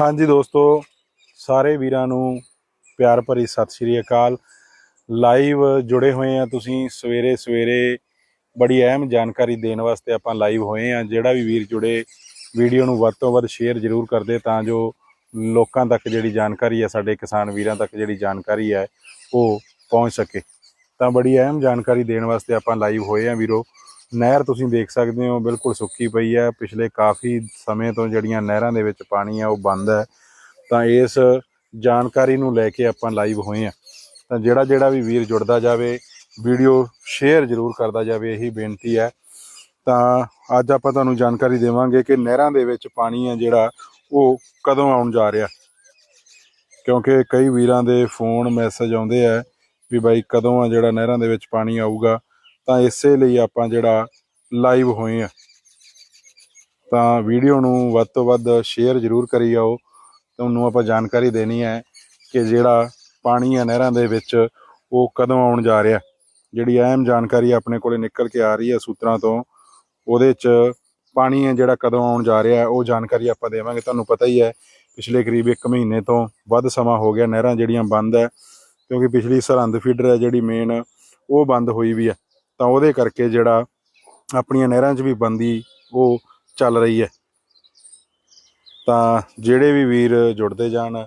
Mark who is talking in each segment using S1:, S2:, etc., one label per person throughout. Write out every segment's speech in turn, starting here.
S1: ਹਾਂਜੀ ਦੋਸਤੋ, ਸਾਰੇ ਵੀਰਾਂ ਨੂੰ ਪਿਆਰ ਭਰੀ ਸਤਿ ਸ਼੍ਰੀ ਅਕਾਲ। ਲਾਈਵ ਜੁੜੇ ਹੋਏ ਆ ਤੁਸੀਂ ਸਵੇਰੇ ਸਵੇਰੇ। ਬੜੀ ਅਹਿਮ ਜਾਣਕਾਰੀ ਦੇਣ ਵਾਸਤੇ ਆਪਾਂ ਲਾਈਵ ਹੋਏ ਆ। ਜਿਹੜਾ ਵੀ ਵੀਰ ਜੁੜੇ, ਵੀਡੀਓ ਨੂੰ ਵੱਧ ਤੋਂ ਵੱਧ ਸ਼ੇਅਰ ਜ਼ਰੂਰ ਕਰਦੇ ਤਾਂ ਜੋ ਲੋਕਾਂ ਤੱਕ ਜਿਹੜੀ ਜਾਣਕਾਰੀ ਹੈ ਸਾਡੇ ਕਿਸਾਨ ਵੀਰਾਂ ਤੱਕ ਜਿਹੜੀ ਜਾਣਕਾਰੀ ਹੈ ਉਹ ਪਹੁੰਚ ਸਕੇ। ਤਾਂ ਬੜੀ ਅਹਿਮ ਜਾਣਕਾਰੀ ਦੇਣ ਵਾਸਤੇ ਆਪਾਂ ਲਾਈਵ ਹੋਏ ਆ ਵੀਰੋ। ਨਹਿਰ ਤੁਸੀਂ ਦੇਖ ਸਕਦੇ ਹੋ, ਬਿਲਕੁਲ ਸੁੱਕੀ ਪਈ ਹੈ। ਪਿਛਲੇ ਕਾਫੀ ਸਮੇਂ ਤੋਂ ਜਿਹੜੀਆਂ ਨਹਿਰਾਂ ਦੇ ਵਿੱਚ ਪਾਣੀ ਆ ਉਹ ਬੰਦ ਹੈ। ਤਾਂ ਇਸ ਜਾਣਕਾਰੀ ਨੂੰ ਲੈ ਕੇ ਆਪਾਂ ਲਾਈਵ ਹੋਏ ਆ ਤਾਂ ਜਿਹੜਾ ਜਿਹੜਾ ਵੀ ਵੀਰ ਜੁੜਦਾ ਜਾਵੇ, ਵੀਡੀਓ ਸ਼ੇਅਰ ਜ਼ਰੂਰ ਕਰਦਾ ਜਾਵੇ, ਇਹੀ ਬੇਨਤੀ ਹੈ। ਤਾਂ ਅੱਜ ਆਪਾਂ ਤੁਹਾਨੂੰ ਜਾਣਕਾਰੀ ਦੇਵਾਂਗੇ ਕਿ ਨਹਿਰਾਂ ਦੇ ਵਿੱਚ ਪਾਣੀ ਹੈ ਜਿਹੜਾ, ਉਹ ਕਦੋਂ ਆਉਣ ਜਾ ਰਿਹਾ। ਕਿਉਂਕਿ ਕਈ ਵੀਰਾਂ ਦੇ ਫੋਨ ਮੈਸੇਜ ਆਉਂਦੇ ਆ ਵੀ ਬਾਈ ਕਦੋਂ ਆ ਜਿਹੜਾ ਨਹਿਰਾਂ ਦੇ ਵਿੱਚ ਪਾਣੀ ਆਊਗਾ। ਤਾਂ ਇਸੇ ਲਈ ਆਪਾਂ ਜਿਹੜਾ ਲਾਈਵ ਹੋਏ ਆ। ਤਾਂ ਵੀਡੀਓ ਨੂੰ ਵੱਧ ਤੋਂ ਵੱਧ ਸ਼ੇਅਰ ਜ਼ਰੂਰ ਕਰੀ ਜਾਓ। ਤੁਹਾਨੂੰ ਆਪਾਂ ਜਾਣਕਾਰੀ ਦੇਣੀ ਹੈ ਕਿ ਜਿਹੜਾ ਪਾਣੀ ਹੈ ਨਹਿਰਾਂ ਦੇ ਵਿੱਚ ਉਹ ਕਦੋਂ ਆਉਣ ਜਾ ਰਿਹਾ। ਜਿਹੜੀ ਅਹਿਮ ਜਾਣਕਾਰੀ ਆਪਣੇ ਕੋਲੇ ਨਿਕਲ ਕੇ ਆ ਰਹੀ ਹੈ ਸੂਤਰਾਂ ਤੋਂ, ਉਹਦੇ 'ਚ ਪਾਣੀ ਹੈ ਜਿਹੜਾ ਕਦੋਂ ਆਉਣ ਜਾ ਰਿਹਾ, ਉਹ ਜਾਣਕਾਰੀ ਆਪਾਂ ਦੇਵਾਂਗੇ। ਤੁਹਾਨੂੰ ਪਤਾ ਹੀ ਹੈ, ਪਿਛਲੇ ਕਰੀਬ 1 ਮਹੀਨੇ ਤੋਂ ਵੱਧ ਸਮਾਂ ਹੋ ਗਿਆ ਨਹਿਰਾਂ ਜਿਹੜੀਆਂ ਬੰਦ ਹੈ, ਕਿਉਂਕਿ ਪਿਛਲੀ ਸਰਹੰਦ ਫੀਡਰ ਹੈ ਜਿਹੜੀ ਮੇਨ ਉਹ ਬੰਦ ਹੋਈ ਵੀ ਹੈ। ਤਾਂ ਉਹਦੇ ਕਰਕੇ ਜਿਹੜਾ ਆਪਣੀਆਂ ਨਹਿਰਾਂ 'ਚ ਵੀ ਬੰਦੀ ਉਹ ਚੱਲ ਰਹੀ ਹੈ। ਤਾਂ ਜਿਹੜੇ ਵੀ ਵੀਰ ਜੁੜਦੇ ਜਾਣ,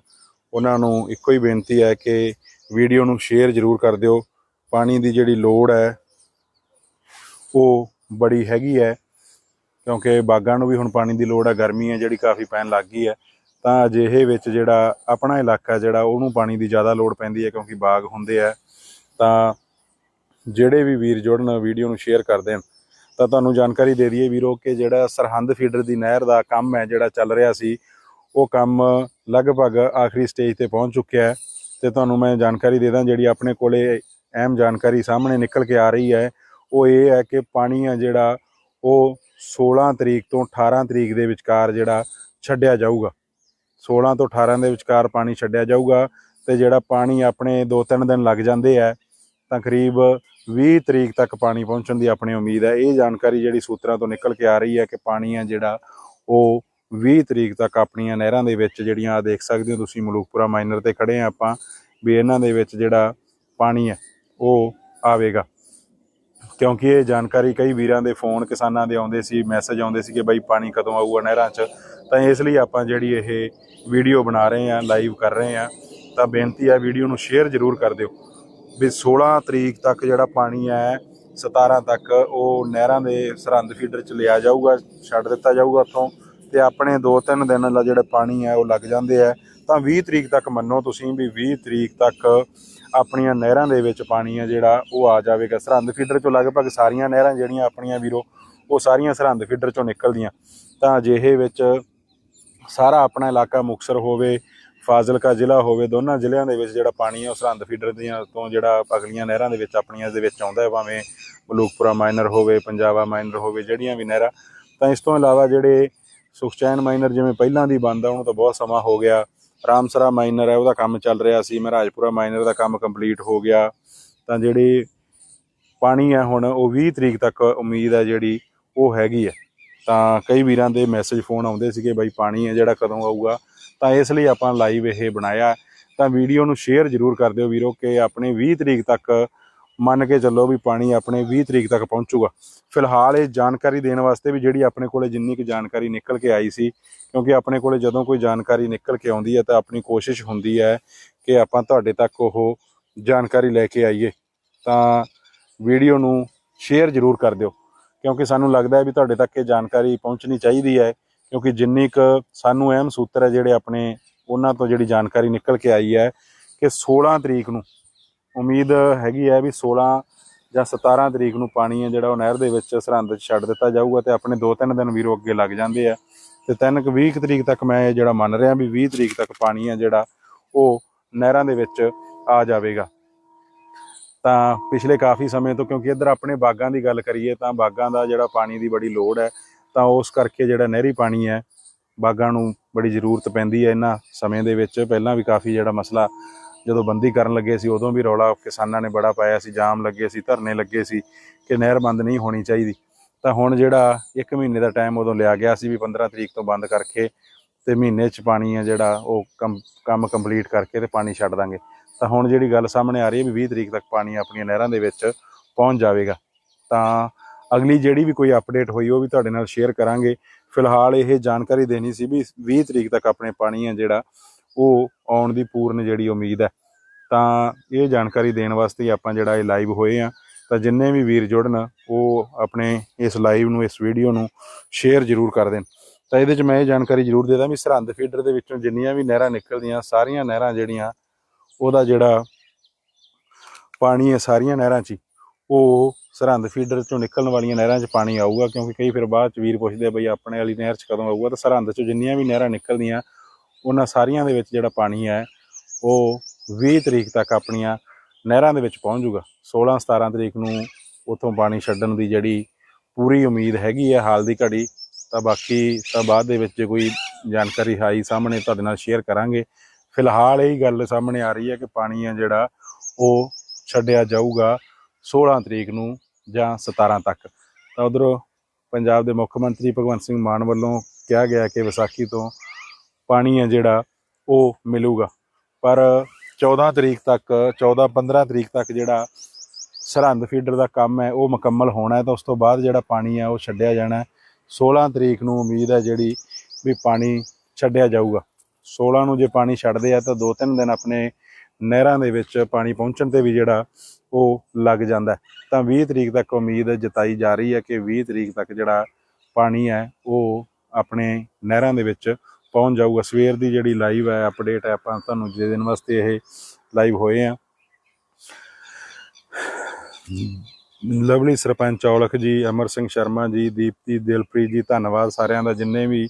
S1: ਉਹਨਾਂ ਨੂੰ ਇੱਕੋ ਹੀ ਬੇਨਤੀ ਹੈ ਕਿ ਵੀਡੀਓ ਨੂੰ ਸ਼ੇਅਰ ਜ਼ਰੂਰ ਕਰ ਦਿਓ। ਪਾਣੀ ਦੀ ਜਿਹੜੀ ਲੋੜ ਹੈ, ਉਹ ਬੜੀ ਹੈਗੀ ਹੈ, ਕਿਉਂਕਿ ਬਾਗਾਂ ਨੂੰ ਵੀ ਹੁਣ ਪਾਣੀ ਦੀ ਲੋੜ ਹੈ, ਗਰਮੀ ਹੈ ਜਿਹੜੀ ਕਾਫੀ ਪੈਣ ਲੱਗ ਗਈ ਹੈ। ਤਾਂ ਅਜਿਹੇ ਵਿੱਚ ਜਿਹੜਾ ਆਪਣਾ ਇਲਾਕਾ ਜਿਹੜਾ, ਉਹਨੂੰ ਪਾਣੀ ਦੀ ਜ਼ਿਆਦਾ ਲੋੜ ਪੈਂਦੀ ਹੈ ਕਿਉਂਕਿ ਬਾਗ ਹੁੰਦੇ ਆ ਤਾਂ ਜਿਹੜੇ ਵੀ ਵੀਰ ਜੁੜਨ ਵੀਡੀਓ ਨੂੰ ਸ਼ੇਅਰ ਕਰ ਦੇਣ ਤਾਂ ਤੁਹਾਨੂੰ ਜਾਣਕਾਰੀ ਦੇ ਦਈਏ ਵੀਰੋ ਕਿ ਜਿਹੜਾ ਸਰਹੰਦ ਫੀਡਰ ਦੀ ਨਹਿਰ ਦਾ ਕੰਮ ਹੈ, ਜਿਹੜਾ ਚੱਲ ਰਿਹਾ ਸੀ, ਉਹ ਕੰਮ ਲਗਭਗ ਆਖਰੀ ਸਟੇਜ ਤੇ ਪਹੁੰਚ ਚੁੱਕਿਆ ਹੈ ਤੇ ਤੁਹਾਨੂੰ ਮੈਂ ਜਾਣਕਾਰੀ ਦੇ ਦਾਂ ਜਿਹੜੀ ਆਪਣੇ ਕੋਲੇ ਅਹਿਮ ਜਾਣਕਾਰੀ ਸਾਹਮਣੇ ਨਿਕਲ ਕੇ ਆ ਰਹੀ ਹੈ, ਉਹ ਇਹ ਹੈ ਕਿ ਪਾਣੀ ਆ ਜਿਹੜਾ ਉਹ 16 ਤਰੀਕ ਤੋਂ 18 ਤਰੀਕ ਦੇ ਵਿਚਕਾਰ ਜਿਹੜਾ ਛੱਡਿਆ ਜਾਊਗਾ। 16 ਤੋਂ 18 ਦੇ ਵਿਚਕਾਰ ਪਾਣੀ ਛੱਡਿਆ ਜਾਊਗਾ ਤੇ ਜਿਹੜਾ ਪਾਣੀ ਆਪਣੇ 2-3 ਦਿਨ ਲੱਗ ਜਾਂਦੇ ਆ ਤਾਂ ਕਰੀਬ 20 ਤਰੀਕ ਤੱਕ ਪਾਣੀ ਪਹੁੰਚਣ ਦੀ ਆਪਣੀ ਉਮੀਦ ਹੈ। ਇਹ ਜਾਣਕਾਰੀ ਜਿਹੜੀ ਸੂਤਰਾਂ ਤੋਂ ਨਿਕਲ ਕੇ ਆ ਰਹੀ ਹੈ ਕਿ ਪਾਣੀ ਆ ਜਿਹੜਾ, ਉਹ 20 ਤਰੀਕ ਤੱਕ ਆਪਣੀਆਂ ਨਹਿਰਾਂ ਦੇ ਵਿੱਚ ਜਿਹੜੀਆਂ ਆ ਦੇਖ ਸਕਦੇ ਹੋ ਤੁਸੀਂ, ਮਲੂਕਪੁਰਾ ਮਾਈਨਰ ਤੇ ਖੜੇ ਆ ਆਪਾਂ, ਵੀ ਇਹਨਾਂ ਦੇ ਵਿੱਚ ਜਿਹੜਾ ਪਾਣੀ ਹੈ, ਉਹ ਆਵੇਗਾ। ਕਿਉਂਕਿ ਇਹ ਜਾਣਕਾਰੀ ਕਈ ਵੀਰਾਂ ਦੇ ਫੋਨ, ਕਿਸਾਨਾਂ ਦੇ ਆਉਂਦੇ ਸੀ, ਮੈਸੇਜ ਆਉਂਦੇ ਸੀ ਕਿ ਬਾਈ ਪਾਣੀ ਕਦੋਂ ਆਊਗਾ ਨਹਿਰਾਂ 'ਚ। ਤਾਂ ਇਸ ਲਈ ਆਪਾਂ ਜਿਹੜੀ ਇਹ ਵੀਡੀਓ ਬਣਾ ਰਹੇ ਆ ਲਾਈਵ ਕਰ ਰਹੇ ਆ ਤਾਂ ਬੇਨਤੀ ਆ ਵੀਡੀਓ ਨੂੰ ਸ਼ੇਅਰ ਜ਼ਰੂਰ ਕਰ ਦਿਓ। ਵੀ 16 ਤਰੀਕ ਤੱਕ ਜਿਹੜਾ ਪਾਣੀ ਹੈ 17 ਤੱਕ ਉਹ ਨਹਿਰਾਂ ਦੇ ਸਰਹੰਦ ਫੀਡਰ 'ਚ ਲਿਆ ਜਾਊਗਾ, ਛੱਡ ਦਿੱਤਾ ਜਾਊਗਾ ਉੱਥੋਂ। ਤੇ ਆਪਣੇ 2-3 ਦਿਨ ਦਾ ਜਿਹੜਾ ਪਾਣੀ ਹੈ, ਉਹ ਲੱਗ ਜਾਂਦੇ ਆ ਤਾਂ 20 ਤਰੀਕ ਤੱਕ ਮੰਨੋ ਤੁਸੀਂ ਵੀ 20 ਤਰੀਕ ਤੱਕ ਆਪਣੀਆਂ ਨਹਿਰਾਂ ਦੇ ਵਿੱਚ ਪਾਣੀ ਹੈ ਜਿਹੜਾ, ਉਹ ਆ ਜਾਵੇਗਾ। ਸਰਹੰਦ ਫੀਡਰ ਚੋਂ ਲਗਭਗ ਸਾਰੀਆਂ ਨਹਿਰਾਂ ਜਿਹੜੀਆਂ ਆਪਣੀਆਂ ਵੀਰੋ, ਉਹ ਸਾਰੀਆਂ ਸਰਹੰਦ ਫੀਡਰ ਚੋਂ ਨਿਕਲਦੀਆਂ। ਤਾਂ ਅਜਿਹੇ ਵਿੱਚ ਸਾਰਾ ਆਪਣਾ ਇਲਾਕਾ ਮੁਕਸਰ ਹੋਵੇ ਫਾਜ਼ਿਲਕਾ ਜ਼ਿਲ੍ਹਾ ਹੋਵੇ, ਦੋਨਾਂ ਜ਼ਿਲ੍ਹਿਆਂ ਦੇ ਵਿੱਚ ਜਿਹੜਾ ਪਾਣੀ ਹੈ ਉਹ ਸਰਹੰਦ ਫੀਡਰ ਦੀਆਂ ਤੋਂ ਜਿਹੜਾ ਅਗਲੀਆਂ ਨਹਿਰਾਂ ਦੇ ਵਿੱਚ, ਆਪਣੀਆਂ ਦੇ ਵਿੱਚ ਆਉਂਦਾ ਹੈ, ਭਾਵੇਂ ਮਲੂਕਪੁਰਾ ਮਾਈਨਰ ਹੋਵੇ, ਪੰਜਾਬਾ ਮਾਈਨਰ ਹੋਵੇ, ਜਿਹੜੀਆਂ ਵੀ ਨਹਿਰਾਂ। ਤਾਂ ਇਸ ਤੋਂ ਇਲਾਵਾ ਜਿਹੜੇ ਸੁਖਚੈਨ ਮਾਈਨਰ ਜਿਵੇਂ ਪਹਿਲਾਂ ਦੀ ਬੰਦ ਆ, ਉਹਨੂੰ ਤਾਂ ਬਹੁਤ ਸਮਾਂ ਹੋ ਗਿਆ। ਰਾਮਸਰਾ ਮਾਈਨਰ ਹੈ ਉਹਦਾ ਕੰਮ ਚੱਲ ਰਿਹਾ ਸੀ, ਮਹਾਰਾਜਪੁਰਾ ਮਾਈਨਰ ਦਾ ਕੰਮ ਕੰਪਲੀਟ ਹੋ ਗਿਆ। ਤਾਂ ਜਿਹੜੀ ਪਾਣੀ ਹੈ ਹੁਣ, ਉਹ 20 ਤਰੀਕ ਤੱਕ ਉਮੀਦ ਹੈ ਜਿਹੜੀ, ਉਹ ਹੈਗੀ ਹੈ ਤਾਂ ਕਈ ਵੀਰਾਂ ਦੇ ਮੈਸੇਜ ਫੋਨ ਆਉਂਦੇ ਸੀਗੇ, ਬਾਈ ਪਾਣੀ ਹੈ ਜਿਹੜਾ ਕਦੋਂ ਆਊਗਾ। ਤਾਂ ਇਸ ਲਈ ਆਪਾਂ ਲਾਈਵ ਇਹ ਬਣਾਇਆ ਤਾਂ ਵੀਡੀਓ ਨੂੰ ਸ਼ੇਅਰ ਜ਼ਰੂਰ ਕਰ ਦਿਓ ਵੀਰੋ ਕਿ ਆਪਣੇ 20 ਤਰੀਕ ਤੱਕ ਮੰਨ ਕੇ ਚੱਲੋ ਵੀ ਪਾਣੀ ਆਪਣੇ 20 ਤਰੀਕ ਤੱਕ ਪਹੁੰਚੂਗਾ। ਫਿਲਹਾਲ ਇਹ ਜਾਣਕਾਰੀ ਦੇਣ ਵਾਸਤੇ ਵੀ ਜਿਹੜੀ ਆਪਣੇ ਕੋਲੇ ਜਿੰਨੀ ਕੁ ਜਾਣਕਾਰੀ ਨਿਕਲ ਕੇ ਆਈ ਸੀ, ਕਿਉਂਕਿ ਆਪਣੇ ਕੋਲੇ ਜਦੋਂ ਕੋਈ ਜਾਣਕਾਰੀ ਨਿਕਲ ਕੇ ਆਉਂਦੀ ਹੈ ਤਾਂ ਆਪਣੀ ਕੋਸ਼ਿਸ਼ ਹੁੰਦੀ ਹੈ ਕਿ ਆਪਾਂ ਤੁਹਾਡੇ ਤੱਕ ਉਹ ਜਾਣਕਾਰੀ ਲੈ ਕੇ ਆਈਏ। ਤਾਂ ਵੀਡੀਓ ਨੂੰ ਸ਼ੇਅਰ ਜ਼ਰੂਰ ਕਰ ਦਿਓ, ਕਿਉਂਕਿ ਸਾਨੂੰ ਲੱਗਦਾ ਹੈ ਵੀ ਤੁਹਾਡੇ ਤੱਕ ਇਹ ਜਾਣਕਾਰੀ ਪਹੁੰਚਣੀ ਚਾਹੀਦੀ ਹੈ। ਕਿਉਂਕਿ ਜਿੰਨੀ ਕੁ ਸਾਨੂੰ ਅਹਿਮ ਸੂਤਰ ਹੈ ਜਿਹੜੇ ਆਪਣੇ ਉਹਨਾਂ ਤੋਂ ਜਿਹੜੀ ਜਾਣਕਾਰੀ ਨਿਕਲ ਕੇ ਆਈ ਹੈ ਕਿ 16 ਤਰੀਕ ਨੂੰ, ਉਮੀਦ ਹੈਗੀ ਹੈ ਵੀ 16 ਜਾਂ 17 ਤਰੀਕ ਨੂੰ ਪਾਣੀ ਹੈ ਜਿਹੜਾ ਉਹ ਨਹਿਰ ਦੇ ਵਿੱਚ ਸਰਹੰਦ 'ਚ ਛੱਡ ਦਿੱਤਾ ਜਾਊਗਾ ਤੇ ਆਪਣੇ 2-3 ਦਿਨ ਵੀਰੋ ਅੱਗੇ ਲੱਗ ਜਾਂਦੇ ਆ। ਤੇ ਤਿੰਨ ਕੁ 20 ਕੁ ਤਰੀਕ ਤੱਕ ਮੈਂ ਇਹ ਜਿਹੜਾ ਮੰਨ ਰਿਹਾ ਵੀ 20 ਤਰੀਕ ਤੱਕ ਪਾਣੀ ਹੈ ਜਿਹੜਾ ਉਹ ਨਹਿਰਾਂ ਦੇ ਵਿੱਚ ਆ ਜਾਵੇਗਾ। ਤਾਂ ਪਿਛਲੇ ਕਾਫੀ ਸਮੇਂ ਤੋਂ ਕਿਉਂਕਿ ਇੱਧਰ ਆਪਣੇ ਬਾਗਾਂ ਦੀ ਗੱਲ ਕਰੀਏ ਤਾਂ ਬਾਗਾਂ ਦਾ ਜਿਹੜਾ ਪਾਣੀ ਦੀ ਬੜੀ ਲੋੜ ਹੈ ਤਾਂ ਉਸ ਕਰਕੇ ਜਿਹੜਾ ਨਹਿਰੀ ਪਾਣੀ ਹੈ, ਬਾਗਾਂ ਨੂੰ ਬੜੀ ਜ਼ਰੂਰਤ ਪੈਂਦੀ ਹੈ ਇਹਨਾਂ ਸਮੇਂ ਦੇ ਵਿੱਚ। ਪਹਿਲਾਂ ਵੀ ਕਾਫੀ ਜਿਹੜਾ ਮਸਲਾ ਜਦੋਂ ਬੰਦੀ ਕਰਨ ਲੱਗੇ ਸੀ, ਉਦੋਂ ਵੀ ਰੌਲਾ ਕਿਸਾਨਾਂ ਨੇ ਬੜਾ ਪਾਇਆ ਸੀ, ਜਾਮ ਲੱਗੇ ਸੀ, ਧਰਨੇ ਲੱਗੇ ਸੀ ਕਿ ਨਹਿਰ ਬੰਦ ਨਹੀਂ ਹੋਣੀ ਚਾਹੀਦੀ। ਤਾਂ ਹੁਣ ਜਿਹੜਾ 1 ਮਹੀਨੇ ਦਾ ਟਾਈਮ ਉਦੋਂ ਲਿਆ ਗਿਆ ਸੀ ਵੀ 15 ਤਰੀਕ ਤੋਂ ਬੰਦ ਕਰਕੇ ਤੇ ਮਹੀਨੇ 'ਚ ਪਾਣੀ ਆ ਜਿਹੜਾ ਉਹ ਕੰਮ ਕੰਪਲੀਟ ਕਰਕੇ ਤੇ ਪਾਣੀ ਛੱਡ ਦਾਂਗੇ। ਤਾਂ ਹੁਣ ਜਿਹੜੀ ਗੱਲ ਸਾਹਮਣੇ ਆ ਰਹੀ ਹੈ ਵੀ 20 ਤਰੀਕ ਤੱਕ ਪਾਣੀ ਆਪਣੀਆਂ ਨਹਿਰਾਂ ਦੇ ਵਿੱਚ ਪਹੁੰਚ ਜਾਵੇਗਾ। ਤਾਂ ਅਗਲੀ ਜਿਹੜੀ ਵੀ ਕੋਈ ਅਪਡੇਟ ਹੋਈ ਉਹ ਵੀ ਤੁਹਾਡੇ ਨਾਲ ਸ਼ੇਅਰ ਕਰਾਂਗੇ। ਫਿਲਹਾਲ ਇਹ ਜਾਣਕਾਰੀ ਦੇਣੀ ਸੀ ਵੀ 20 ਤਰੀਕ ਤੱਕ ਆਪਣੇ ਪਾਣੀ ਆ ਜਿਹੜਾ ਉਹ ਆਉਣ ਦੀ ਪੂਰਨ ਜਿਹੜੀ ਉਮੀਦ ਹੈ। ਤਾਂ ਇਹ ਜਾਣਕਾਰੀ ਦੇਣ ਵਾਸਤੇ ਆਪਾਂ ਜਿਹੜਾ ਇਹ ਲਾਈਵ ਹੋਏ ਆ। ਤਾਂ ਜਿੰਨੇ ਵੀ ਵੀਰ ਜੁੜਨ ਉਹ ਆਪਣੇ ਇਸ ਲਾਈਵ ਨੂੰ ਇਸ ਵੀਡੀਓ ਨੂੰ ਸ਼ੇਅਰ ਜ਼ਰੂਰ ਕਰ ਦੇਣ। ਤਾਂ ਇਹਦੇ 'ਚ ਮੈਂ ਇਹ ਜਾਣਕਾਰੀ ਜ਼ਰੂਰ ਦੇ ਦਾਂ ਵੀ ਸਰਹੰਦ ਫੀਡਰ ਦੇ ਵਿੱਚੋਂ ਜਿੰਨੀਆਂ ਵੀ ਨਹਿਰਾਂ ਨਿਕਲਦੀਆਂ ਸਾਰੀਆਂ ਨਹਿਰਾਂ ਜਿਹੜੀਆਂ ਉਹਦਾ ਜਿਹੜਾ ਪਾਣੀ ਹੈ ਸਾਰੀਆਂ ਨਹਿਰਾਂ 'ਚ ਹੀ, ਉਹ ਸਰਹੰਦ ਫੀਡਰ 'ਚੋਂ ਨਿਕਲਣ ਵਾਲੀਆਂ ਨਹਿਰਾਂ 'ਚ ਪਾਣੀ ਆਊਗਾ, ਕਿਉਂਕਿ ਕਈ ਫਿਰ ਬਾਅਦ 'ਚ ਵੀਰ ਪੁੱਛਦੇ ਆ, ਬਈ ਆਪਣੇ ਵਾਲੀ ਨਹਿਰ 'ਚ ਕਦੋਂ ਆਊਗਾ? ਤਾਂ ਸਰਹੰਦ 'ਚੋਂ ਜਿੰਨੀਆਂ ਵੀ ਨਹਿਰਾਂ ਨਿਕਲਦੀਆਂ, ਉਹਨਾਂ ਸਾਰੀਆਂ ਦੇ ਵਿੱਚ ਜਿਹੜਾ ਪਾਣੀ ਹੈ, ਉਹ 20 ਤਰੀਕ ਤੱਕ ਆਪਣੀਆਂ ਨਹਿਰਾਂ ਦੇ ਵਿੱਚ ਪਹੁੰਚ ਜਾਊਗਾ। 16 17 ਤਰੀਕ ਨੂੰ ਉੱਥੋਂ ਪਾਣੀ ਛੱਡਣ ਦੀ ਜਿਹੜੀ ਪੂਰੀ ਉਮੀਦ ਹੈਗੀ ਹੈ ਹਾਲ ਦੀ ਘੜੀ, ਤਾਂ ਬਾਕੀ ਤਾਂ ਬਾਅਦ ਦੇ ਵਿੱਚ ਜੇ ਕੋਈ ਜਾਣਕਾਰੀ ਆਈ ਸਾਹਮਣੇ ਤੁਹਾਡੇ ਨਾਲ ਸ਼ੇਅਰ ਕਰਾਂਗੇ। ਫਿਲਹਾਲ ਇਹ ਗੱਲ ਸਾਹਮਣੇ ਆ ਰਹੀ ਹੈ ਕਿ ਪਾਣੀ ਹੈ ਜਿਹੜਾ ਉਹ ਛੱਡਿਆ ਜਾਊਗਾ 16 ਤਰੀਕ ਨੂੰ ਜਾਂ 17 ਤੱਕ। ਤਾਂ ਉਧਰੋਂ ਪੰਜਾਬ ਦੇ ਮੁੱਖ ਮੰਤਰੀ ਭਗਵੰਤ ਸਿੰਘ ਮਾਨ ਵੱਲੋਂ ਕਿਹਾ ਗਿਆ ਕਿ ਵਿਸਾਖੀ ਤੋਂ ਪਾਣੀ ਹੈ ਜਿਹੜਾ, ਉਹ ਮਿਲੂਗਾ। ਪਰ 14 ਤਰੀਕ ਤੱਕ 14 15 ਤਰੀਕ ਤੱਕ ਜਿਹੜਾ ਸਰਹੰਦ ਫੀਡਰ ਦਾ ਕੰਮ ਹੈ, ਉਹ ਮੁਕੰਮਲ ਹੋਣਾ ਹੈ, ਤਾਂ ਉਸ ਤੋਂ ਬਾਅਦ ਜਿਹੜਾ ਪਾਣੀ ਹੈ, ਉਹ ਛੱਡਿਆ ਜਾਣਾ ਹੈ। 16 ਤਰੀਕ ਨੂੰ ਉਮੀਦ ਹੈ ਜਿਹੜੀ ਵੀ ਪਾਣੀ ਛੱਡਿਆ ਜਾਊਗਾ। 16 ਨੂੰ ਜੇ ਪਾਣੀ ਛੱਡਦੇ ਆ, ਤਾਂ 2-3 ਦਿਨ ਆਪਣੇ ਨਹਿਰਾਂ ਦੇ ਵਿੱਚ ਪਾਣੀ ਪਹੁੰਚਣ ਤੇ ਵੀ ਜਿਹੜਾ ਉਹ ਲੱਗ ਜਾਂਦਾ ਤਾਂ 20 ਤਰੀਕ ਤੱਕ ਉਮੀਦ ਜਤਾਈ ਜਾ ਰਹੀ ਹੈ ਕਿ 20 ਤਰੀਕ ਤੱਕ ਜਿਹੜਾ ਪਾਣੀ ਹੈ, ਉਹ ਆਪਣੇ ਨਹਿਰਾਂ ਦੇ ਵਿੱਚ ਪਹੁੰਚ ਜਾਊਗਾ। ਸਵੇਰ ਦੀ ਜਿਹੜੀ ਲਾਈਵ ਹੈ ਅਪਡੇਟ ਹੈ, ਆਪਾਂ ਤੁਹਾਨੂੰ ਜੇ ਦਿਨ ਵਾਸਤੇ ਇਹ ਲਾਈਵ ਹੋਏ ਆ ਲਵਲੀ ਸਰਪੰਚ ਔਲਖ ਜੀ, ਅਮਰ ਸਿੰਘ ਸ਼ਰਮਾ ਜੀ, ਦੀਪਤੀ, ਦਿਲਪ੍ਰੀਤ ਜੀ, ਧੰਨਵਾਦ ਸਾਰਿਆਂ ਦਾ ਜਿੰਨੇ ਵੀ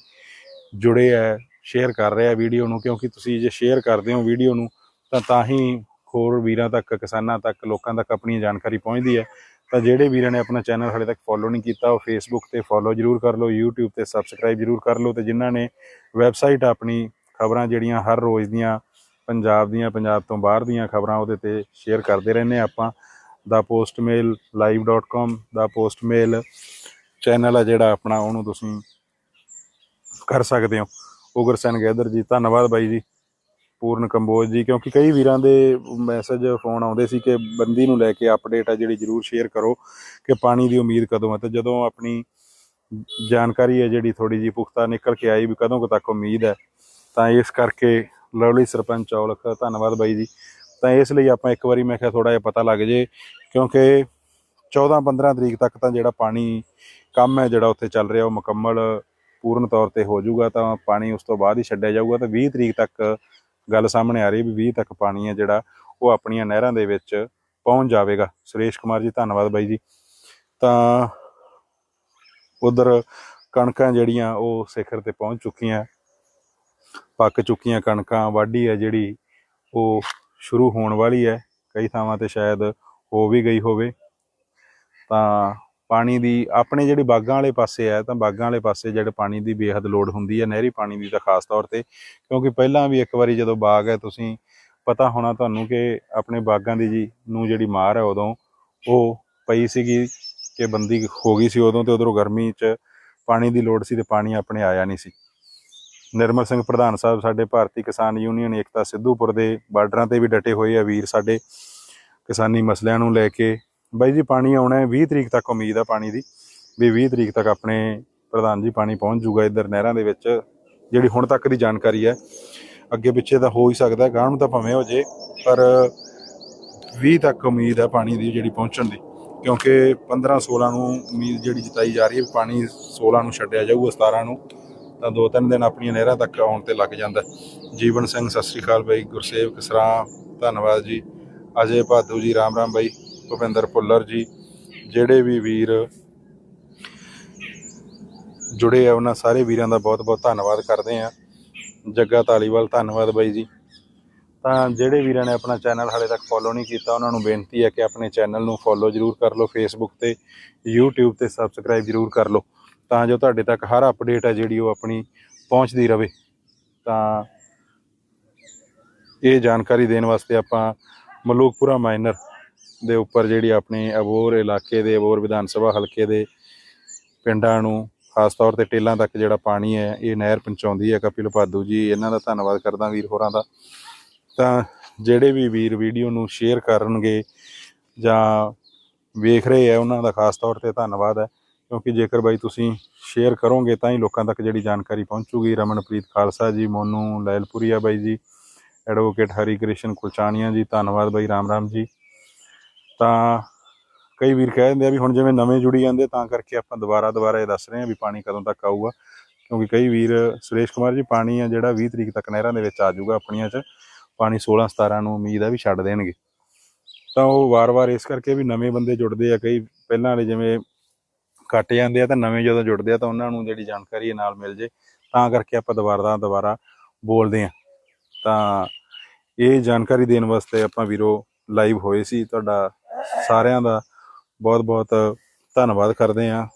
S1: ਜੁੜੇ ਆ ਸ਼ੇਅਰ ਕਰ ਰਹੇ ਆ ਵੀਡੀਓ ਨੂੰ, ਕਿਉਂਕਿ ਤੁਸੀਂ ਜੇ ਸ਼ੇਅਰ ਕਰਦੇ ਹੋ ਵੀਡੀਓ ਨੂੰ, ਤਾਂ ਤਾਂ ਹੀ ਹੋਰ ਵੀਰਾਂ ਤੱਕ, ਕਿਸਾਨਾਂ ਤੱਕ, ਲੋਕਾਂ ਤੱਕ ਆਪਣੀ ਜਾਣਕਾਰੀ ਪਹੁੰਚਦੀ ਹੈ, ਤਾਂ ਜਿਹੜੇ ਵੀਰਾਂ ਨੇ ਆਪਣਾ ਚੈਨਲ ਹਾਲੇ ਤੱਕ ਫੋਲੋ ਨਹੀਂ ਕੀਤਾ, ਉਹ ਫੇਸਬੁੱਕ ਤੇ ਫੋਲੋ ਜਰੂਰ ਕਰ ਲਓ, YouTube ਤੇ ਸਬਸਕ੍ਰਾਈਬ ਜਰੂਰ ਕਰ ਲਓ, ਤੇ ਜਿਨ੍ਹਾਂ ਨੇ ਵੈਬਸਾਈਟ ਆਪਣੀ ਖਬਰਾਂ ਜਿਹੜੀਆਂ ਹਰ ਰੋਜ਼ ਦੀਆਂ ਪੰਜਾਬ ਦੀਆਂ, ਪੰਜਾਬ ਤੋਂ ਬਾਹਰ ਦੀਆਂ ਖਬਰਾਂ ਉਹਦੇ ਤੇ ਸ਼ੇਅਰ ਕਰਦੇ ਰਹਿੰਦੇ ਹਾਂ ਆਪਾਂ, ਦਾ ਪੋਸਟਮੇਲ live.com ਦਾ ਪੋਸਟਮੇਲ ਚੈਨਲ ਆ ਜਿਹੜਾ ਆਪਣਾ, ਉਹਨੂੰ ਤੁਸੀਂ ਕਰ ਸਕਦੇ ਹੋ। ਉਗਰਸੈਨ ਗੈਦਰ ਜੀ, ਧੰਨਵਾਦ ਬਾਈ ਜੀ। ਪੂਰਨ ਕੰਬੋਜ ਜੀ, ਕਿਉਂਕਿ ਕਈ ਵੀਰਾਂ ਦੇ ਮੈਸੇਜ ਫੋਨ ਆਉਂਦੇ ਸੀ ਕਿ ਬੰਦੀ ਨੂੰ ਲੈ ਕੇ ਅਪਡੇਟ ਆ ਜਿਹੜੀ ਜਰੂਰ ਸ਼ੇਅਰ ਕਰੋ ਕਿ ਪਾਣੀ ਦੀ ਉਮੀਦ ਕਦੋਂ ਹੈ ਤੇ ਜਦੋਂ ਆਪਣੀ ਜਾਣਕਾਰੀ ਹੈ ਜਿਹੜੀ ਥੋੜੀ ਜੀ ਪੁਖਤਾ ਨਿਕਲ ਕੇ ਆਈ ਵੀ ਕਦੋਂ ਤੱਕ ਉਮੀਦ ਹੈ, ਤਾਂ ਇਸ ਕਰਕੇ ਲਵਲੀ ਸਰਪੰਚ ਔਲਖ ਧੰਨਵਾਦ ਬਾਈ ਜੀ। ਤਾਂ ਇਸ ਲਈ ਆਪਾਂ ਇੱਕ ਵਾਰੀ ਮੈਂ ਕਿਹਾ ਥੋੜਾ ਜਿਹਾ ਪਤਾ ਲੱਗ ਜੇ, ਕਿਉਂਕਿ 14 15 ਤਰੀਕ ਤੱਕ ਤਾਂ ਜਿਹੜਾ ਪਾਣੀ ਕੰਮ ਹੈ ਜਿਹੜਾ ਉੱਥੇ ਚੱਲ ਰਿਹਾ, ਉਹ ਮੁਕੰਮਲ ਪੂਰਨ ਤੌਰ ਤੇ ਹੋ ਜਾਊਗਾ, ਤਾਂ ਪਾਣੀ ਉਸ ਤੋਂ ਬਾਅਦ ਹੀ ਛੱਡਿਆ ਜਾਊਗਾ। ਤਾਂ 20 ਤਰੀਕ ਤੱਕ ਗੱਲ ਸਾਹਮਣੇ ਆ ਰਹੀ ਵੀ 20 ਤੱਕ ਪਾਣੀ ਹੈ ਜਿਹੜਾ ਉਹ ਆਪਣੀਆਂ ਨਹਿਰਾਂ ਦੇ ਵਿੱਚ ਪਹੁੰਚ ਜਾਵੇਗਾ। ਸੁਰੇਸ਼ ਕੁਮਾਰ ਜੀ, ਧੰਨਵਾਦ ਬਾਈ ਜੀ। ਤਾਂ ਉਧਰ ਕਣਕਾਂ ਜਿਹੜੀਆਂ ਉਹ ਸਿਖਰ ਤੇ ਪਹੁੰਚ ਚੁੱਕੀਆਂ, ਪੱਕ ਚੁੱਕੀਆਂ ਕਣਕਾਂ, ਵਾਢੀ ਹੈ ਜਿਹੜੀ ਉਹ ਸ਼ੁਰੂ ਹੋਣ ਵਾਲੀ ਹੈ। ਕਈ ਥਾਵਾਂ ਤੇ ਸ਼ਾਇਦ ਹੋ ਵੀ ਗਈ ਹੋਵੇ। ਤਾਂ ਪਾਣੀ ਦੀ, ਆਪਣੇ ਜਿਹੜੇ ਬਾਗਾਂ ਵਾਲੇ ਪਾਸੇ ਹੈ ਤਾਂ ਬਾਗਾਂ ਵਾਲੇ ਪਾਸੇ ਜਿਹੜੇ ਪਾਣੀ ਦੀ ਬੇਹੱਦ ਲੋੜ ਹੁੰਦੀ ਹੈ ਨਹਿਰੀ ਪਾਣੀ ਦੀ ਤਾਂ ਖਾਸ ਤੌਰ ਤੇ, ਕਿਉਂਕਿ ਪਹਿਲਾਂ ਵੀ ਇੱਕ ਵਾਰੀ ਜਦੋਂ ਬਾਗ ਹੈ, ਤੁਸੀਂ ਪਤਾ ਹੋਣਾ ਤੁਹਾਨੂੰ ਕਿ ਆਪਣੇ ਬਾਗਾਂ ਦੀ ਜੀ ਨੂੰ ਜਿਹੜੀ ਮਾਰ ਹੈ ਉਦੋਂ, ਉਹ ਪਈ ਸੀਗੀ ਕਿ ਬੰਦੀ ਹੋ ਗਈ ਸੀ ਉਦੋਂ ਤੇ ਉਧਰੋਂ ਗਰਮੀ 'ਚ ਪਾਣੀ ਦੀ ਲੋੜ ਸੀ ਤੇ ਪਾਣੀ ਆਪਣੇ ਆਇਆ ਨਹੀਂ ਸੀ। ਨਿਰਮਲ ਸਿੰਘ ਪ੍ਰਧਾਨ ਸਾਹਿਬ ਸਾਡੇ ਭਾਰਤੀ ਕਿਸਾਨ ਯੂਨੀਅਨ ਏਕਤਾ ਸਿੱਧੂਪੁਰ ਦੇ ਬਾਰਡਰਾਂ ਤੇ ਵੀ ਡਟੇ ਹੋਏ ਆ ਵੀਰ ਸਾਡੇ ਕਿਸਾਨੀ ਮਸਲਿਆਂ ਨੂੰ ਲੈ ਕੇ ਬਾਈ ਜੀ, ਪਾਣੀ ਆਉਣਾ ਹੈ 20 ਤਰੀਕ ਤੱਕ ਉਮੀਦ ਆ ਪਾਣੀ ਦੀ, ਵੀ 20 ਤਰੀਕ ਤੱਕ ਆਪਣੇ ਪ੍ਰਧਾਨ ਜੀ ਪਾਣੀ ਪਹੁੰਚ ਜੂਗਾ ਇੱਧਰ ਨਹਿਰਾਂ ਦੇ ਵਿੱਚ, ਜਿਹੜੀ ਹੁਣ ਤੱਕ ਦੀ ਜਾਣਕਾਰੀ ਹੈ। ਅੱਗੇ ਪਿੱਛੇ ਤਾਂ ਹੋ ਹੀ ਸਕਦਾ ਗਾਂ ਨੂੰ ਤਾਂ ਭਾਵੇਂ ਹੋ ਜੇ, ਪਰ 20 ਤੱਕ ਉਮੀਦ ਹੈ ਪਾਣੀ ਦੀ ਜਿਹੜੀ ਪਹੁੰਚਣ ਦੀ, ਕਿਉਂਕਿ 15 16 ਨੂੰ ਉਮੀਦ ਜਿਹੜੀ ਜਤਾਈ ਜਾ ਰਹੀ ਹੈ ਵੀ ਪਾਣੀ 16 ਨੂੰ ਛੱਡਿਆ ਜਾਊਗਾ 17 ਨੂੰ, ਤਾਂ ਦੋ ਤਿੰਨ ਦਿਨ ਆਪਣੀਆਂ ਨਹਿਰਾਂ ਤੱਕ ਆਉਣ ਤੇ ਲੱਗ ਜਾਂਦਾ। ਜੀਵਨ ਸਿੰਘ, ਸਤਿ ਸ੍ਰੀ ਅਕਾਲ ਬਾਈ, ਗੁਰਸੇਵਕ ਸਰਾਂ, ਧੰਨਵਾਦ ਜੀ। ਅਜੇ ਭਾਦੂ ਜੀ, ਰਾਮ ਰਾਮ ਬਾਈ। ਭੁਪਿੰਦਰ ਭੁੱਲਰ ਜੀ, ਜਿਹੜੇ ਵੀ ਵੀਰ ਜੁੜੇ ਆ, ਉਹਨਾਂ ਸਾਰੇ ਵੀਰਾਂ ਦਾ ਬਹੁਤ ਬਹੁਤ ਧੰਨਵਾਦ ਕਰਦੇ ਆ ਜੱਗਾ ਤਾਲੀਵਾਲ ਧੰਨਵਾਦ ਬਾਈ ਜੀ। ਤਾਂ ਜਿਹੜੇ ਵੀਰਾਂ ਨੇ ਆਪਣਾ ਚੈਨਲ ਹਾਲੇ ਤੱਕ ਫੋਲੋ ਨਹੀਂ ਕੀਤਾ, ਉਹਨਾਂ ਨੂੰ ਬੇਨਤੀ ਹੈ ਕਿ ਆਪਣੇ ਚੈਨਲ ਨੂੰ ਫੋਲੋ ਜਰੂਰ ਕਰ ਲਓ। ਫੇਸਬੁੱਕ ਤੇ, YouTube ਤੇ ਸਬਸਕ੍ਰਾਈਬ ਜਰੂਰ ਕਰ ਲਓ। ਤਾਂ ਜੋ ਤੁਹਾਡੇ ਤੱਕ ਹਰ ਅਪਡੇਟ ਹੈ ਜਿਹੜੀ ਉਹ ਆਪਣੀ ਪਹੁੰਚਦੀ ਰਵੇ। ਤਾਂ ਇਹ ਜਾਣਕਾਰੀ ਦੇਣ ਵਾਸਤੇ ਆਪਾਂ ਮਲੂਕਪੁਰਾ ਮਾਈਨਰ ਦੇ ਉੱਪਰ ਜਿਹੜੀ ਆਪਣੀ ਅਬੋਰ ਇਲਾਕੇ ਦੇ ਅਬੋਰ ਵਿਧਾਨ ਸਭਾ ਹਲਕੇ ਦੇ ਪਿੰਡਾਂ ਨੂੰ ਖਾਸ ਤੌਰ ਤੇ ਟੇਲਾਂ ਤੱਕ ਜਿਹੜਾ ਪਾਣੀ ਹੈ, ਇਹ ਨਹਿਰ ਪਹੁੰਚਾਉਂਦੀ ਹੈ ਕਪਿਲ ਭਾਦੂ ਜੀ। ਇਹਨਾਂ ਦਾ ਧੰਨਵਾਦ ਕਰਦਾ ਵੀਰ ਹੋਰਾਂ ਦਾ। ਤਾਂ ਜਿਹੜੇ ਵੀ ਵੀਰ ਵੀਡੀਓ ਨੂੰ ਸ਼ੇਅਰ ਕਰਨਗੇ ਜਾਂ ਵੇਖ ਰਹੇ ਆ ਉਹਨਾਂ ਦਾ ਖਾਸ ਤੌਰ ਤੇ ਧੰਨਵਾਦ ਹੈ। ਕਿਉਂਕਿ ਜੇਕਰ ਬਾਈ ਤੁਸੀਂ ਸ਼ੇਅਰ ਕਰੋਗੇ ਤਾਂ ਹੀ ਲੋਕਾਂ ਤੱਕ ਜਿਹੜੀ ਜਾਣਕਾਰੀ ਪਹੁੰਚੂਗੀ। ਰਮਨਪ੍ਰੀਤ ਖਾਲਸਾ ਜੀ, ਮੋਨੂ ਲੈਲਪੁਰੀਆ ਬਾਈ ਜੀ ਐਡਵੋਕੇਟ ਹਰੀ ਕ੍ਰਿਸ਼ਨ ਕੁਲਚਾਨੀਆ ਜੀ, ਧੰਨਵਾਦ ਬਾਈ, ਰਾਮ ਰਾਮ ਜੀ। ਤਾਂ ਕਈ ਵੀਰ ਕਹਿ ਦਿੰਦੇ ਆ ਵੀ ਹੁਣ ਜਿਵੇਂ ਨਵੇਂ ਜੁੜੀ ਜਾਂਦੇ, ਤਾਂ ਕਰਕੇ ਆਪਾਂ ਦੁਬਾਰਾ ਦੁਬਾਰਾ ਇਹ ਦੱਸ ਰਹੇ ਆ ਵੀ ਪਾਣੀ ਕਦੋਂ ਤੱਕ ਆਊਗਾ। ਕਿਉਂਕਿ ਕਈ ਵੀਰ, ਸੁਰੇਸ਼ ਕੁਮਾਰ ਜੀ, ਪਾਣੀ ਆ ਜਿਹੜਾ 20 ਤਰੀਕ ਤੱਕ ਨਹਿਰਾਂ ਦੇ ਵਿੱਚ ਆ ਜਾਊਗਾ ਆਪਣੀਆਂ 'ਚ, ਪਾਣੀ 16 17 ਨੂੰ ਉਮੀਦ ਆ ਵੀ ਛੱਡ ਦੇਣਗੇ। ਤਾਂ ਉਹ ਵਾਰ-ਵਾਰ ਇਸ ਕਰਕੇ ਵੀ ਨਵੇਂ ਬੰਦੇ ਜੁੜਦੇ ਆ, ਕਈ ਪਹਿਲਾਂ ਵਾਲੇ ਜਿਵੇਂ ਕੱਟ ਜਾਂਦੇ ਆ, ਤਾਂ ਨਵੇਂ ਜਦੋਂ ਜੁੜਦੇ ਆ, ਤਾਂ ਉਹਨਾਂ ਨੂੰ ਜਿਹੜੀ ਜਾਣਕਾਰੀ ਇਹ ਨਾਲ ਮਿਲ ਜੇ, ਤਾਂ ਕਰਕੇ ਆਪਾਂ ਦੁਬਾਰਾ ਦੁਬਾਰਾ ਬੋਲਦੇ ਆ। ਤਾਂ ਇਹ ਜਾਣਕਾਰੀ ਦੇਣ ਵਾਸਤੇ ਆਪਾਂ ਵੀਰੋ ਲਾਈਵ ਹੋਏ ਸੀ, ਤੁਹਾਡਾ ਸਾਰਿਆਂ ਦਾ ਬਹੁਤ-ਬਹੁਤ ਧੰਨਵਾਦ ਕਰਦੇ ਆ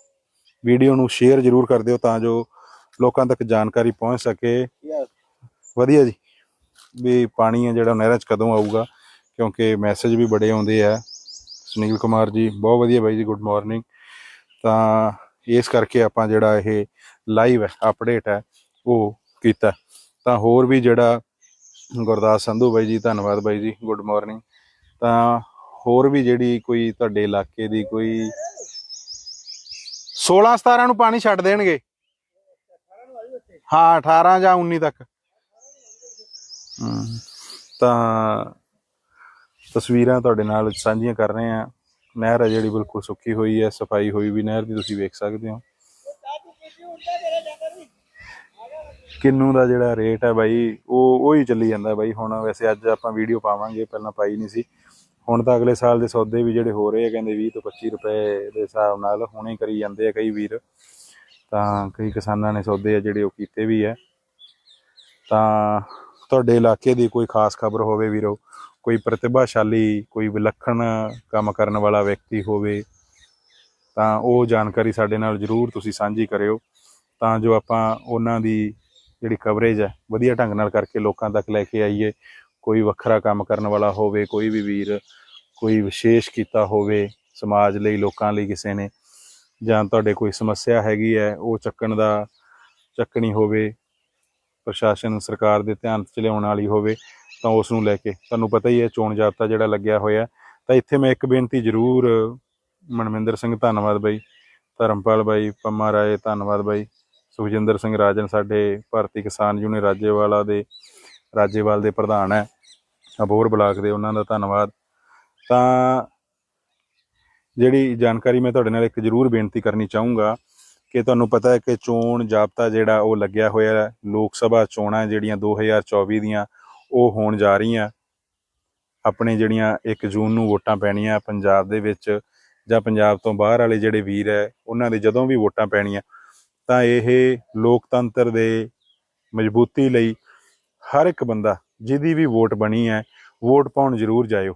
S1: ਵੀਡੀਓ ਨੂੰ ਸ਼ੇਅਰ ਜ਼ਰੂਰ ਕਰ ਦਿਓ ਤਾਂ ਜੋ ਲੋਕਾਂ ਤੱਕ ਜਾਣਕਾਰੀ ਪਹੁੰਚ ਸਕੇ। ਵਧੀਆ ਜੀ। ਵੀ ਪਾਣੀ ਹੈ ਜਿਹੜਾ ਨਹਿਰਾਂ 'ਚ ਕਦੋਂ ਆਊਗਾ, ਕਿਉਂਕਿ ਮੈਸੇਜ ਵੀ ਬੜੇ ਆਉਂਦੇ ਆ। ਸੁਨੀਲ ਕੁਮਾਰ ਜੀ, ਬਹੁਤ ਵਧੀਆ ਬਾਈ ਜੀ ਗੁੱਡ ਮਾਰਨਿੰਗ ਤਾਂ ਇਸ ਕਰਕੇ ਆਪਾਂ ਜਿਹੜਾ ਇਹ ਲਾਈਵ ਹੈ ਅਪਡੇਟ ਹੈ, ਉਹ ਕੀਤਾ। ਤਾਂ ਹੋਰ ਵੀ ਜਿਹੜਾ ਗੁਰਦਾਸ ਸੰਧੂ ਬਾਈ ਜੀ, ਧੰਨਵਾਦ ਬਾਈ ਜੀ ਗੁੱਡ ਮਾਰਨਿੰਗ ਤਾਂ ਹੋਰ ਵੀ ਜਿਹੜੀ ਕੋਈ ਤੁਹਾਡੇ ਇਲਾਕੇ ਦੀ ਕੋਈ 16 17 ਨੂੰ ਪਾਣੀ ਛੱਡ ਦੇਣਗੇ। ਹਾਂ 18 ਜਾਂ 19 ਤੱਕ। ਤਾਂ ਤਸਵੀਰਾਂ ਤੁਹਾਡੇ ਨਾਲ ਸਾਂਝੀਆਂ ਕਰ ਰਹੇ ਆ ਨਹਿਰ ਹੈ ਜਿਹੜੀ ਬਿਲਕੁਲ ਸੁੱਕੀ ਹੋਈ ਹੈ, ਸਫ਼ਾਈ ਹੋਈ ਵੀ ਨਹਿਰ ਦੀ, ਤੁਸੀਂ ਵੇਖ ਸਕਦੇ ਹੋ। ਕਿੰਨੂ ਦਾ ਜਿਹੜਾ ਰੇਟ ਹੈ ਬਾਈ, ਉਹ ਉਹ ਹੀ ਚੱਲੀ ਜਾਂਦਾ ਬਾਈ। ਹੁਣ ਵੈਸੇ ਅੱਜ ਆਪਾਂ ਵੀਡੀਓ ਪਾਵਾਂਗੇ, ਪਹਿਲਾਂ ਪਾਈ ਨਹੀਂ ਸੀ। ਹੁਣ ਤਾਂ ਅਗਲੇ ਸਾਲ ਦੇ ਸੌਦੇ ਵੀ ਜਿਹੜੇ ਹੋ ਰਹੇ ਆ, ਕਹਿੰਦੇ 20 ਤੋਂ 25 ਰੁਪਏ ਦੇ ਹਿਸਾਬ ਨਾਲ ਹੁਣੇ ਕਰੀ ਜਾਂਦੇ ਆ ਕਈ ਵੀਰ। ਤਾਂ ਕਈ ਕਿਸਾਨਾਂ ਨੇ ਸੌਦੇ ਆ ਜਿਹੜੇ ਉਹ ਕੀਤੇ ਵੀ ਹੈ ਤਾਂ ਤੁਹਾਡੇ ਇਲਾਕੇ ਦੀ ਕੋਈ ਖਾਸ ਖਬਰ ਹੋਵੇ ਵੀਰੋ? ਕੋਈ ਪ੍ਰਤਿਭਾਸ਼ਾਲੀ, ਕੋਈ ਵਿਲੱਖਣ ਕੰਮ ਕਰਨ ਵਾਲਾ ਵਿਅਕਤੀ ਹੋਵੇ, ਤਾਂ ਉਹ ਜਾਣਕਾਰੀ ਸਾਡੇ ਨਾਲ ਜਰੂਰ ਤੁਸੀਂ ਸਾਂਝੀ ਕਰਿਓ। ਤਾਂ ਜੋ ਆਪਾਂ ਉਹਨਾਂ ਦੀ ਜਿਹੜੀ ਕਵਰੇਜ ਹੈ ਵਧੀਆ ਢੰਗ ਨਾਲ ਕਰਕੇ ਲੋਕਾਂ ਤੱਕ ਲੈ ਕੇ ਆਈਏ। ਕੋਈ ਵੱਖਰਾ ਕੰਮ ਕਰਨ ਵਾਲਾ ਹੋਵੇ, ਕੋਈ ਵੀ ਵੀਰ, ਕੋਈ ਵਿਸ਼ੇਸ਼ ਕੀਤਾ ਹੋਵੇ ਸਮਾਜ ਲਈ, ਲੋਕਾਂ ਲਈ ਕਿਸੇ ਨੇ, ਜਾਂ ਤੁਹਾਡੇ ਕੋਈ ਸਮੱਸਿਆ ਹੈਗੀ ਹੈ, ਉਹ ਚੱਕਣ ਦਾ ਚੱਕਣੀ ਹੋਵੇ, ਪ੍ਰਸ਼ਾਸਨ, ਸਰਕਾਰ ਦੇ ਧਿਆਨ 'ਚ ਲਿਆਉਣ ਵਾਲੀ ਹੋਵੇ, ਤਾਂ ਉਸ ਨੂੰ ਲੈ ਕੇ। ਤੁਹਾਨੂੰ ਪਤਾ ਹੀ ਹੈ, ਚੋਣ ਜਾਬਤਾ ਜਿਹੜਾ ਲੱਗਿਆ ਹੋਇਆ ਤਾਂ ਇੱਥੇ ਮੈਂ ਇੱਕ ਬੇਨਤੀ ਜ਼ਰੂਰ ਮਨਮਿੰਦਰ ਸਿੰਘ ਧੰਨਵਾਦ ਬਾਈ, ਧਰਮਪਾਲ ਬਾਈ, ਪੰਮਾ ਰਾਏ ਧੰਨਵਾਦ ਬਾਈ, ਸੁਖਜਿੰਦਰ ਸਿੰਘ ਰਾਜਨ ਸਾਡੇ ਭਾਰਤੀ ਕਿਸਾਨ ਯੂਨੀਅਨ ਰਾਜੇਵਾਲਾ ਦੇ ਰਾਜੇਵਾਲ ਦੇ ਪ੍ਰਧਾਨ ਹੈ ਅਬੋਰ ਬਲਾਕ ਦੇ, ਉਹਨਾਂ ਦਾ ਧੰਨਵਾਦ। ਤਾਂ ਜਿਹੜੀ ਜਾਣਕਾਰੀ ਮੈਂ ਤੁਹਾਡੇ ਨਾਲ ਇੱਕ ਜ਼ਰੂਰ ਬੇਨਤੀ ਕਰਨੀ ਚਾਹੂੰਗਾ ਕਿ ਤੁਹਾਨੂੰ ਪਤਾ ਹੈ ਕਿ ਚੋਣ ਜਾਬਤਾ ਜਿਹੜਾ ਉਹ ਲੱਗਿਆ ਹੋਇਆ ਹੈ, ਲੋਕ ਸਭਾ ਚੋਣਾਂ ਜਿਹੜੀਆਂ 2024 ਦੀਆਂ ਉਹ ਹੋਣ ਜਾ ਰਹੀਆਂ। ਆਪਣੇ ਜਿਹੜੀਆਂ 1 ਜੂਨ ਨੂੰ ਵੋਟਾਂ ਪੈਣੀਆਂ ਪੰਜਾਬ ਦੇ ਵਿੱਚ ਜਾਂ ਪੰਜਾਬ ਤੋਂ ਬਾਹਰ ਵਾਲੇ ਜਿਹੜੇ ਵੀਰ ਹੈ, ਉਹਨਾਂ ਦੇ ਜਦੋਂ ਵੀ ਵੋਟਾਂ ਪੈਣੀਆਂ, ਤਾਂ ਇਹ ਲੋਕਤੰਤਰ ਦੇ ਮਜ਼ਬੂਤੀ ਲਈ ਹਰ ਇੱਕ ਬੰਦਾ ਜਿਹਦੀ ਵੀ ਵੋਟ ਬਣੀ ਹੈ, ਵੋਟ ਪਾਉਣ ਜ਼ਰੂਰ ਜਾਇਓ।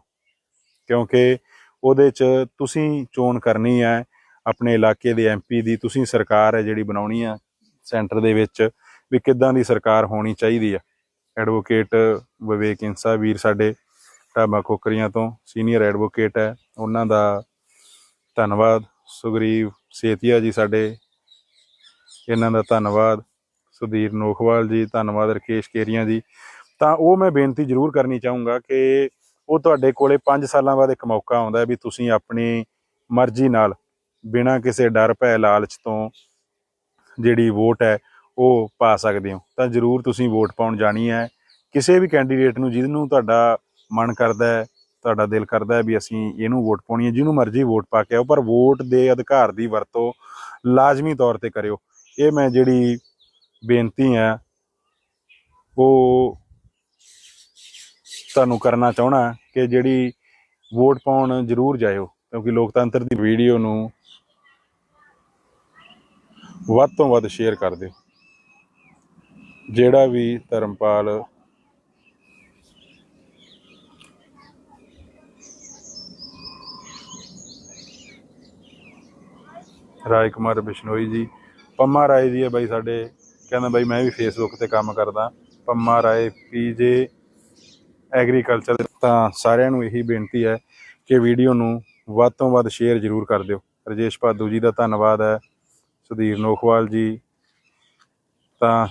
S1: ਕਿਉਂਕਿ ਉਹਦੇ 'ਚ ਤੁਸੀਂ ਚੋਣ ਕਰਨੀ ਹੈ, ਆਪਣੇ ਇਲਾਕੇ ਦੇ ਐਮਪੀ ਦੀ ਤੁਸੀਂ ਸਰਕਾਰ ਹੈ ਜਿਹੜੀ ਬਣਾਉਣੀ ਆ ਸੈਂਟਰ ਦੇ ਵਿੱਚ, ਵੀ ਕਿੱਦਾਂ ਦੀ ਸਰਕਾਰ ਹੋਣੀ ਚਾਹੀਦੀ ਆ ਐਡਵੋਕੇਟ ਵਿਵੇਕ ਇੰਸਾ ਵੀਰ ਸਾਡੇ ਢਾਬਾ ਕੋਕਰੀਆਂ ਤੋਂ ਸੀਨੀਅਰ ਐਡਵੋਕੇਟ ਹੈ, ਉਹਨਾਂ ਦਾ ਧੰਨਵਾਦ। ਸੁਗਰੀਵ ਸੇਤੀਆ ਜੀ ਸਾਡੇ, ਇਹਨਾਂ ਦਾ ਧੰਨਵਾਦ। ਸੁਧੀਰ ਨੋਖਵਾਲ ਜੀ, ਧੰਨਵਾਦ ਰਕੇਸ਼ ਕੇਰੀਆਂ ਜੀ। ਤਾਂ ਉਹ ਮੈਂ ਬੇਨਤੀ ਜ਼ਰੂਰ ਕਰਨੀ ਚਾਹੂੰਗਾ ਕਿ ਉਹ ਤੁਹਾਡੇ ਕੋਲੇ 5 ਸਾਲਾਂ ਬਾਅਦ ਇੱਕ ਮੌਕਾ ਆਉਂਦਾ ਵੀ ਤੁਸੀਂ ਆਪਣੀ ਮਰਜ਼ੀ ਨਾਲ, ਬਿਨਾਂ ਕਿਸੇ ਡਰ ਭੈ ਲਾਲਚ ਤੋਂ ਜਿਹੜੀ ਵੋਟ ਹੈ, ਉਹ ਪਾ ਸਕਦੇ ਹੋ। ਤਾਂ ਜ਼ਰੂਰ ਤੁਸੀਂ ਵੋਟ ਪਾਉਣ ਜਾਣੀ ਹੈ। ਕਿਸੇ ਵੀ ਕੈਂਡੀਡੇਟ ਨੂੰ, ਜਿਹਨੂੰ ਤੁਹਾਡਾ ਮਨ ਕਰਦਾ ਹੈ, ਤੁਹਾਡਾ ਦਿਲ ਕਰਦਾ ਹੈ ਵੀ ਅਸੀਂ ਇਹਨੂੰ ਵੋਟ ਪਾਉਣੀ ਹੈ, ਜਿਹਨੂੰ ਮਰਜ਼ੀ ਵੋਟ ਪਾ ਕੇ ਆਓ, ਪਰ ਵੋਟ ਦੇ ਅਧਿਕਾਰ ਦੀ ਵਰਤੋਂ ਲਾਜ਼ਮੀ ਤੌਰ ਤੇ ਕਰਿਓ। ਇਹ ਮੈਂ ਜਿਹੜੀ ਬੇਨਤੀ ਹੈ, ਉਹ ਤੁਹਾਨੂੰ ਕਰਨਾ ਚਾਹਣਾ ਕਿ ਜਿਹੜੀ ਵੋਟ ਪਾਉਣ ਜ਼ਰੂਰ ਜਾਇਓ, ਕਿਉਂਕਿ ਲੋਕਤੰਤਰ ਦੀ ਵੀਡੀਓ ਨੂੰ ਵੱਧ ਤੋਂ ਵੱਧ ਸ਼ੇਅਰ ਕਰ ਦਿਓ। ਜਿਹੜਾ ਵੀ ਧਰਮਪਾਲ ਰਾਜ ਕੁਮਾਰ ਬਿਸ਼ਨੋਈ ਜੀ, ਪੰਮਾ ਰਾਏ ਜੀ ਹੈ ਬਾਈ ਸਾਡੇ ਕਹਿੰਦਾ ਬਾਈ ਮੈਂ ਵੀ ਫੇਸਬੁੱਕ ਤੇ ਕੰਮ ਕਰਦਾ, ਪੰਮਾ ਰਾਏ ਪੀਜੇ ਐਗਰੀਕਲਚਰ ਤਾਂ ਸਾਰਿਆਂ ਨੂੰ ਇਹੀ ਬੇਨਤੀ ਹੈ ਕਿ ਵੀਡੀਓ ਨੂੰ ਵੱਧ ਤੋਂ ਵੱਧ ਸ਼ੇਅਰ ਜ਼ਰੂਰ ਕਰ ਦਿਓ। ਰਜੇਸ਼ ਭਾਦੂ ਜੀ ਦਾ ਧੰਨਵਾਦ ਹੈ, ਸੁਧੀਰ ਨੋਖਵਾਲ ਜੀ, ਤਾਂ